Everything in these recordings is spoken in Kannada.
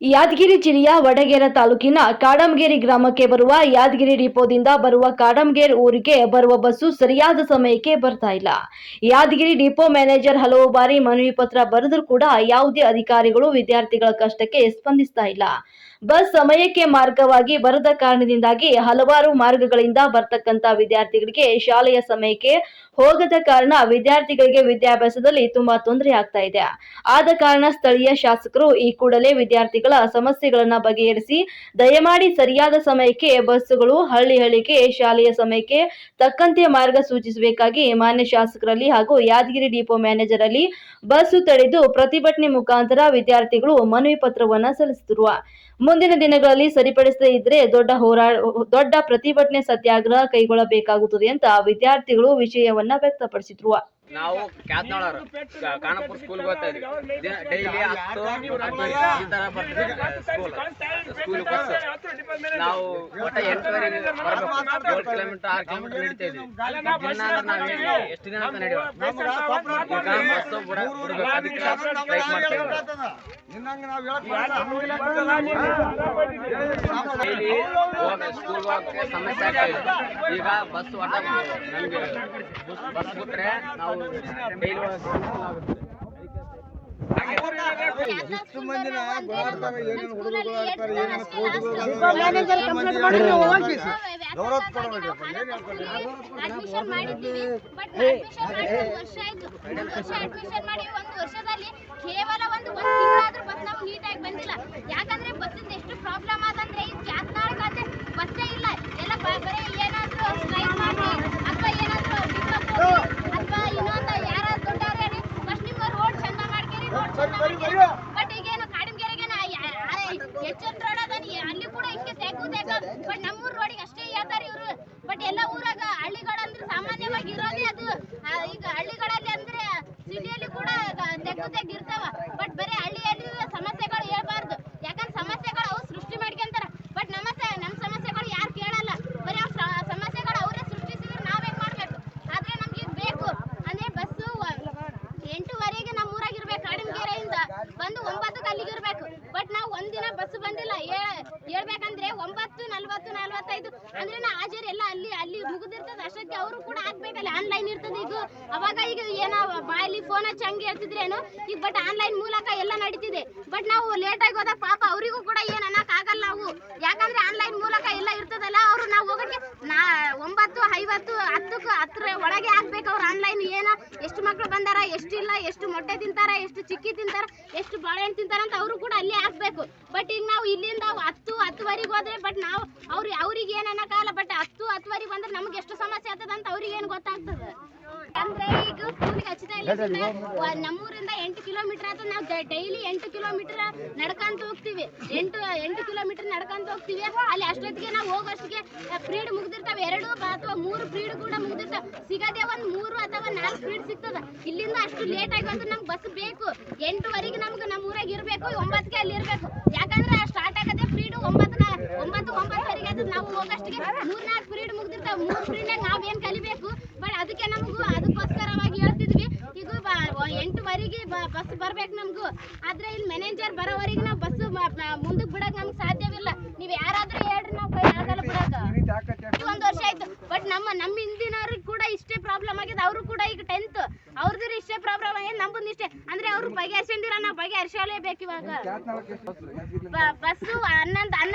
ಯಾದಗಿರಿ ಜಿಲ್ಲೆಯ ವಡಗೇರ ತಾಲೂಕಿನ ಕಾಡಂಗೇರಿ ಗ್ರಾಮಕ್ಕೆ ಬರುವ ಯಾದಗಿರಿ ಡಿಪೋದಿಂದ ಬರುವ ಕಾಡಂಗೇರ್ ಊರಿಗೆ ಬರುವ ಬಸ್ಸು ಸರಿಯಾದ ಸಮಯಕ್ಕೆ ಬರ್ತಾ ಇಲ್ಲ. ಯಾದಗಿರಿ ಡಿಪೋ ಮ್ಯಾನೇಜರ್ ಹಲವು ಬಾರಿ ಮನವಿ ಪತ್ರ ಬರೆದರೂ ಕೂಡ ಯಾವುದೇ ಅಧಿಕಾರಿಗಳು ವಿದ್ಯಾರ್ಥಿಗಳ ಕಷ್ಟಕ್ಕೆ ಸ್ಪಂದಿಸ್ತಾ ಇಲ್ಲ. ಬಸ್ ಸಮಯಕ್ಕೆ ಮಾರ್ಗವಾಗಿ ಬರದ ಕಾರಣದಿಂದಾಗಿ ಹಲವಾರು ಮಾರ್ಗಗಳಿಂದ ಬರ್ತಕ್ಕಂತ ವಿದ್ಯಾರ್ಥಿಗಳಿಗೆ ಶಾಲೆಯ ಸಮಯಕ್ಕೆ ಹೋಗದ ಕಾರಣ ವಿದ್ಯಾರ್ಥಿಗಳಿಗೆ ವಿದ್ಯಾಭ್ಯಾಸದಲ್ಲಿ ತುಂಬಾ ತೊಂದರೆ ಆಗ್ತಾ ಇದೆ. ಆದ ಕಾರಣ ಸ್ಥಳೀಯ ಶಾಸಕರು ಈ ಕೂಡಲೇ ವಿದ್ಯಾರ್ಥಿಗಳ ಸಮಸ್ಯೆಗಳನ್ನ ಬಗೆಹರಿಸಿ, ದಯಮಾಡಿ ಸರಿಯಾದ ಸಮಯಕ್ಕೆ ಬಸ್ಸುಗಳು ಹಳ್ಳಿ ಹಳ್ಳಿಗೆ, ಶಾಲೆಯ ಸಮಯಕ್ಕೆ ತಕ್ಕಂತೆ ಮಾರ್ಗ ಸೂಚಿಸಬೇಕಾಗಿ ಮಾನ್ಯ ಶಾಸಕರಲ್ಲಿ ಹಾಗೂ ಯಾದಗಿರಿ ಡಿಪೋ ಮ್ಯಾನೇಜರ್ ಅಲ್ಲಿ ಬಸ್ಸು ತಡೆದು ಪ್ರತಿಭಟನೆ ಮುಖಾಂತರ ವಿದ್ಯಾರ್ಥಿಗಳು ಮನವಿ ಪತ್ರವನ್ನ ಸಲ್ಲಿಸುತ್ತಿರುವ ಮುಂದಿನ ದಿನಗಳಲ್ಲಿ ಸರಿಪಡಿಸದೇ ಇದ್ರೆ ದೊಡ್ಡ ಹೋರಾಟ ದೊಡ್ಡ ಪ್ರತಿಭಟನೆ ಸತ್ಯಾಗ್ರಹ ಕೈಗೊಳ್ಳಬೇಕಾಗುತ್ತದೆ ಅಂತ ವಿದ್ಯಾರ್ಥಿಗಳು ವಿಷಯವನ್ನ ವ್ಯಕ್ತಪಡಿಸಿದ್ರು ನಾವು ಕ್ಯಾತ್ನಾಳರು ಖಾನಾಪುರ ಸ್ಕೂಲ್ಗೆ ಹೋಗ್ತಾ ಇದ್ವಿ. ಡೈಲಿ ಹತ್ತು ಹತ್ತು ಈ ಥರ ಬರ್ತೀವಿ ಸ್ಕೂಲ್ ಸ್ಕೂಲ್ ಬಸ್ ನಾವು ಒಟ್ಟ ಏಳು ಕಿಲೋಮೀಟರ್ ಆರು ಕಿಲೋಮೀಟರ್ ನಡೀತಾ ಇದ್ವಿ ನಾವು ಎಷ್ಟು ದಿನ ಅಂತ ನಡೆಯುವ ಸ್ಕೂಲ್ ಹೋಗಕ್ಕೆ ಸಮಸ್ಯೆ ಆಗ್ತಾ ಇದೆ. ಈಗ ಬಸ್ ಒಟ್ಟ ನಮಗೆ ಬಸ್ ಬಿಟ್ರೆ ನಾವು ಡೈಲಿ ಇಷ್ಟು ಮಂದಿನ ಗೋಳಾಡ್ತಾರೆ ಏನೇನು ಹುಡುಗರು ಗೋಳಾಡ್ತಾರೆ ಏನೇನು ಗೌರವ ಕೊಡಬೇಕಪ್ಪ ಏನು ಹೇಳ್ತಾರೆ ಅಡ್ಮಿಷನ್ ಮಾಡಿದ್ದೀವಿ ಬಟ್ ಅಡ್ಮಿಷನ್ ಮಾಡಿ ಒಂದು ವರ್ಷ ಆಯ್ತು ಒಂದು ವರ್ಷ ಅಡ್ಮಿಷನ್ ಮಾಡಿ ಒಂದು ವರ್ಷದಲ್ಲಿ ಕೇವಲ ಒಂದು ಒಂದು ತಿಂಗಳಾದ್ರೂ ಬಸ್ ನಾವು ನೀಟಾಗಿ ಬಂದಿಲ್ಲ ಯಾಕಂದ್ರೆ ಬಸ್ಸಿಂದ ಎಷ್ಟು ಪ್ರಾಬ್ಲಮ್ ಆದಂದ್ರೆ ಈ ಜಾತ್ನಾಳಗಾದ್ರೆ ಬಸ್ಸೇ ಇಲ್ಲ ಎಲ್ಲ ಬ- ಬರೀ ಏನಾದ್ರೂ ಸ್ಟ್ರೈಕ್ ಮಾಡಿ ಅಥವಾ ಏನಾದ್ರೂ ಬಿಕ್ಕಟ್ಟು ಅಥವಾ ಇನ್ನೊಂದು ಯಾರಾದ್ರೂ ದೊಡ್ಡವ್ರು ಹೇಳಿ ಫಸ್ಟ್ ನಿಮ್ಮ ರೋಡ್ ಚಂದ ಮಾಡ್ಕೇರಿ ರೋಡ್ ಚಂದ ಮಾಡ್ಕೇರಿ ಬಟ್ ಈಗೇನು ಕಾಡಂಗೆರೆಗೇನ ಎಚ್ಚರ್ ರೋಡ್ ಅದಾನಿ ಅಲ್ಲಿ ಕೂಡ ಹಿಂಗೆ ತೆಗ್ಗು ತೆಗ್ಗ ಬಟ್ ನಮ್ಮೂರ್ ರೋಡಿಗೆ ಅಷ್ಟೇ ಹೇಳ್ತಾರೆ ಇವರು ಬಟ್ ಎಲ್ಲ ಊರಾಗ ಹಳ್ಳಿಗಳಂದ್ರೆ ಸಾಮಾನ್ಯವಾಗಿ ಇರೋದೇ ಅದು ಆ, ಈಗ ಹಳ್ಳಿಗಳಲ್ಲಿ ಅಂದ್ರೆ ಸಿಟಿಯಲ್ಲಿ ಕೂಡ ಗ- ತೆಗ್ಗು ತೆಗ್ಗು ಇರ್ತಾವ ಬಟ್ ಬರೀ ಹಳ್ಳಿಯಲ್ಲಿ ಸಮಸ್ಯೆಗಳು ಹೇಳ್ಬಾರ್ದು ಯಾಕಂದ್ರೆ ಸಮಸ್ಯೆಗಳು ಅವ್ರು ಸೃಷ್ಟಿ ಮಾಡ್ಕೊಂತಾರ ಬಟ್ ನಮ್ಮ ಸ- ನಮ್ಮ ಸಮಸ್ಯೆಗಳು ಯಾರು ಕೇಳಲ್ಲ ಬರೀ ಅವ್ರ ಸ- ಸಮಸ್ಯೆಗಳು ಅವರೇ ಸೃಷ್ಟಿಸಿದ್ರೆ ನಾವೇನ್ ಮಾಡ್ಬೇಕು ಆದ್ರೆ ನಮ್ಗೆ ಈಗ ಬೇಕು ಅಂದ್ರೆ ಬಸ್ಸು ಎಂಟುವರೆಗೆ ನಮ್ಮ ಊರಾಗ ಇರ್ಬೇಕು ಕಾಡಂಗೆರೆಯಿಂದ ಬಂದು ಒಂಬತ್ತಕ್ಕೆ ಅಲ್ಲಿಗೆ ಇರ್ಬೇಕು ಬಟ್ ನಾವು ಒಂದಿನ ಬಸ್ ಬಂದಿಲ್ಲ ಏ- ಹೇಳ್ಬೇಕಂದ್ರೆ ಒಂಬತ್ತು, ನಲ್ವತ್ತು, ನಲ್ವತ್ತೈದು ಅಂದ್ರೆ ನಾ ಹಾಜರ್ ಎಲ್ಲ ಅಲ್ಲಿ ಅಲ್ಲಿ ಮುಗಿದಿರ್ತದೆ. ಅಷ್ಟಕ್ಕೆ ಅವರು ಕೂಡ ಹಾಕ್ಬೇಕಲ್ಲ ಆನ್ಲೈನ್ ಇರ್ತದೆ ಈಗ ಅವಾಗ ಈಗ ಏನೋ ಬಾಯಲ್ಲಿ ಫೋನ್ ಹಚ್ಚಿ ಹಂಗೆ ಹೇಳ್ತಿದ್ರೇನು? ಈಗ ಬಟ್ ಆನ್ಲೈನ್ ಮೂಲಕ ಎಲ್ಲ ನಡೀತಿದೆ. ಬಟ್ ನಾವು ಲೇಟ್ ಆಗಿ ಹೋದಾಗ ಪಾಪ ಅವರಿಗೂ ಕೂಡ ಏನ್ ಅನ್ನಕ್ ಆಗಲ್ಲ ನಾವು. ಯಾಕಂದ್ರೆ ಆನ್ಲೈನ್ ಮೂಲಕ ಎಲ್ಲ ಇರ್ತದಲ್ಲ, ಅವರು ನಾವು ಹೋಗಕ್ಕೆ ನಾ ಒಂಬತ್ತು ಐವತ್ತು, ಹತ್ತಕ್ಕೆ ಹತ್ತರ ಒಳಗೆ ಆಗ್ಬೇಕು ಅವ್ರು ಆನ್ಲೈನ್ ಏನ? ಎಷ್ಟು ಮಕ್ಳು ಬಂದಾರ ಇಲ್ಲ, ಎಷ್ಟು ಮೊಟ್ಟೆ ತಿಂತಾರ, ಎಷ್ಟು ಚಿಕ್ಕಿ ತಿಂತಾರ, ಎಷ್ಟು ಬಾಳೆಹಣ್ಣು ತಿಂತಾರ ಅಂತ ಅವರು ಕೂಡ ಅಲ್ಲೇ ಹಾಕ್ಬೇಕು ಬಟ್ ಈಗ ನಾವು ಇಲ್ಲಿಂದ ಹತ್ತು, ಹತ್ತುವರೆಗೆ ಹೋದ್ರೆ ಬಟ್ ನಾವು ಅವ್ರು ಅವ್ರಿಗೆ ಏನ್ ಕಾಲ ಬಟ್ ಹತ್ತು, ಹತ್ತುವರೆಗೆ ಬಂದ್ರೆ ನಮ್ಗೆ ಎಷ್ಟು ಸಮಸ್ಯೆ ಆಗ್ತದ ಅಂತ ಅವ್ರಿಗೆ ಏನು ಗೊತ್ತಾಗ್ತದೆ? ಅಂದ್ರೆ ಈಗ ಸ್ಕೂಲಿಗೆ ಹಚ್ಚಿದ ಇಲ್ಲಿ ನಮ್ಮೂರಿಂದ ಎಂಟು ಕಿಲೋಮೀಟರ್ ಆದ್ರೆ ನಾವು ಡೈಲಿ ಎಂಟು ಕಿಲೋಮೀಟರ್ ನಡ್ಕೊಂತ ಹೋಗ್ತೀವಿ. ಎಂಟು ಎಂಟು ಕಿಲೋಮೀಟರ್ ನಡ್ಕೊಂತ ಹೋಗ್ತೀವಿ. ಅಲ್ಲಿ ಅಷ್ಟೊತ್ತಿಗೆ ನಾವು ಹೋಗೋಷ್ಟಿಗೆ ಫ್ರೀಡ್ ಮುಗ್ದಿರ್ತಾವೆ. ಎರಡು ಅಥವಾ ಮೂರು ಫ್ರೀಡ್ ಕೂಡ ಮುಗ್ದಿರ್ತಾವೆ. ಸಿಗದೆ ಒಂದು ಮೂರು ಅಥವಾ ನಾಲ್ಕು ಫ್ರೀಡ್ ಸಿಗ್ತದ. ಇಲ್ಲಿಂದ ಅಷ್ಟು ಲೇಟ್ ಆಗಿ ಬಂದ್ರೆ ನಮ್ಗೆ ಬಸ್ ಬೇಕು. ಎಂಟುವರೆಗೆ ನಮ್ಗೆ ನಮ್ಮ ಊರಾಗ ಇರಬೇಕು. ಒಂಬತ್ತಕ್ಕೆ ಅಲ್ಲಿ ಇರಬೇಕು. ಯಾಕಂದ್ರೆ ಸ್ಟಾರ್ಟ್ ಆಗದೆ ಫ್ರೀಡ್ ಒಂಬತ್ತು ಒಂಬತ್ತು ಒಂಬತ್ತುವರೆಗೆ ಅದು ನಾವು ಹೋಗೋಷ್ಟಿಗೆ ಮೂರ್ ನಾಲ್ಕು ಫ್ರೀಡ್ ಮುಗ್ದಿರ್ತಾವೆ. ಮೂರು ನಾವ್ ಏನ್ ಕಲಿಬೇಕು? ಬಟ್ ಅದಕ್ಕೆ ನಮಗೂ ಅದಕ್ಕೋಸ್ಕರವಾಗಿ ಹೇಳ್ತಿದ್ವಿ. ಇದು ಬ- ಎಂಟುವರೆಗೆ ಬಸ್ ಬರ್ಬೇಕು ನಮಗೂ. ಆದ್ರೆ ಇಲ್ಲಿ ಮ್ಯಾನೇಜರ್ ಬರೋವರೆಗೆ ನಾವು ಬಸ್ಸು ಮುಂದಕ್ಕೆ ಬಿಡಕ್ ನಮ್ಗೆ ಸಾಧ್ಯವಿಲ್ಲ. ನೀವು ಯಾರಾದ್ರೂ ಹೇಳ್ರಿ ನಾವು ಕೈ ಆಗಲ್ಲ ಬಿಡಕ. ಈ ರೀತಿ ವರ್ಷ ಆಯ್ತು. ಬಟ್ ನಮ್ಮ ನಮ್ಮ ಹಿಂದಿನವ್ರಿಗೆ ಕೂಡ ಇಷ್ಟೇ ಪ್ರಾಬ್ಲಮ್ ಆಗಿದೆ. ಅವರು ಕೂಡ ಈಗ ಟೆಂತ್ ಅವ್ರದ್ದು ಇಷ್ಟೇ ಪ್ರಾಬ್ಲಮ್ ಆಗಿದೆ ನಮ್ಮದು ಇಷ್ಟೇ. ಅಂದ್ರೆ ಅವ್ರು ಬಗೆಹರಿಸಿದಿರ ನಾವು ಬಗೆಹರಿಸಲೇಬೇಕು ಇವಾಗ. ಬಸ್ಸು ಹನ್ನೊಂದು ಹನ್ನೊಂದು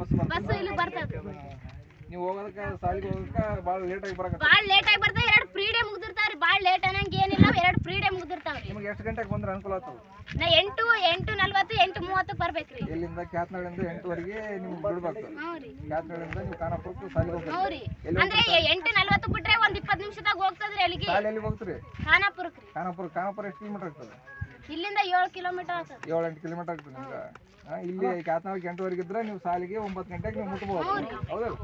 ಬಸ್ ಇಲ್ಲಿ ಬರ್ತದ. ನೀವು ಹೋಗೋದಕ್ಕೆ ಸಾಲಿಗೆ ಹೋಗೋದಕ್ಕೆ ಭಾಳ ಲೇಟಾಗಿ ಬರಕತ್ತೆ ಭಾಳ ಲೇಟ್ ಆಗಿ ಬರ್ತದೆ. ಎರಡು ಫ್ರೀಡೇ ಮುಗ್ದಿರ್ತಾವ್ರಿ. ಭಾಳ ಲೇಟ್ ಅನ್ನಂಗೆ ಏನಿಲ್ಲ. ಎರಡು ಫ್ರೀಡೇ ಮುಗ್ದಿರ್ತಾವ್ರಿ. ನಿಮಗೆ ಎಷ್ಟು ಗಂಟೆಗೆ ಬಂದ್ರೆ ಅನುಕೂಲ ಆಗ್ತದೆ? ನಾ ಎಂಟು ಎಂಟು ನಲ್ವತ್ತು ಎಂಟು ಮೂವತ್ತಕ್ಕೆ ಬರ್ಬೇಕ್ರಿ. ಇಲ್ಲಿಂದ ಕ್ಯಾತ್ನಾಳಿಂದ ಎಂಟುವರೆಗೆ ನಿಮ್ಗೆ ಬಿಡ್ಬೇಕು. ಹ್ಞೂ ರೀ ಕ್ಯಾತ್ನಾಳಿಂದ ನೀವು ಖಾನಾಪುರಕ್ಕೆ ಸಾಲಿಗೆ ಹ್ಞೂ ಹೋಗ್ಬೇಕು. ರೀ ಎಲ್ಲಿ ಅಂದ್ರೆ ಎಂಟು ನಲ್ವತ್ತು ಬಿಟ್ರೆ ಒಂದ್ ಇಪ್ಪತ್ತು ನಿಮಿಷದಾಗ ಹೋಗ್ತದ್ರಿ ಅಲ್ಲಿಗೆ. ಸಾಲಿ ಎಲ್ಲಿ ಹೋಗ್ತೀರಿ? ಖಾನಾಪುರಕ್ಕೆ ರೀ. ಖಾನಾಪುರ ಖಾನಾಪುರ ಎಷ್ಟು ಕಿಲೋಮೀಟರ್ ಆಗ್ತದೆ? ಇಲ್ಲಿಂದ ಏಳು ಕಿಲೋಮೀಟರ್ ಆಗ್ತದೆ. ಏಳು ಎಂಟು ಕಿಲೋಮೀಟರ್ ಆಗ್ತದೆ ನಿಮ್ಗೆ? ಇಲ್ಲಿ ಕ್ಯಾತ್ನಾಳಿಗೆ ಎಂಟುವರೆಗೆ ಇದ್ರೆ ನೀವು ಸಾಲಿಗೆ ಒಂಬತ್ತು ಗಂಟೆಗೆ ನೀವು ಮುಟ್ಬೋದು. ಹೌದಲ್ಲ?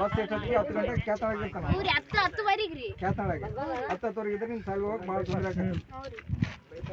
ಬಸ್ ಎಷ್ಟೊತ್ತಿಗೆ? ಹತ್ತು ಗಂಟೆಗೆ ಕ್ಯಾತ್ನಾಳಿಗೆ ಇರ್ತಾನೆ. ಹತ್ತು ಹತ್ತುವರೆಗೆ ರೀ. ಕ್ಯಾತ್ನಾಳಿಗೆ ಹತ್ತು ಹತ್ತುವರೆಗೆ ಇದ್ರೆ ನೀವು ಸಾಲಿಗೆ ಹೋಗಕ್ಕೆ ಭಾಳ ತೊಂದರೆ ಆಗ್ತದೆ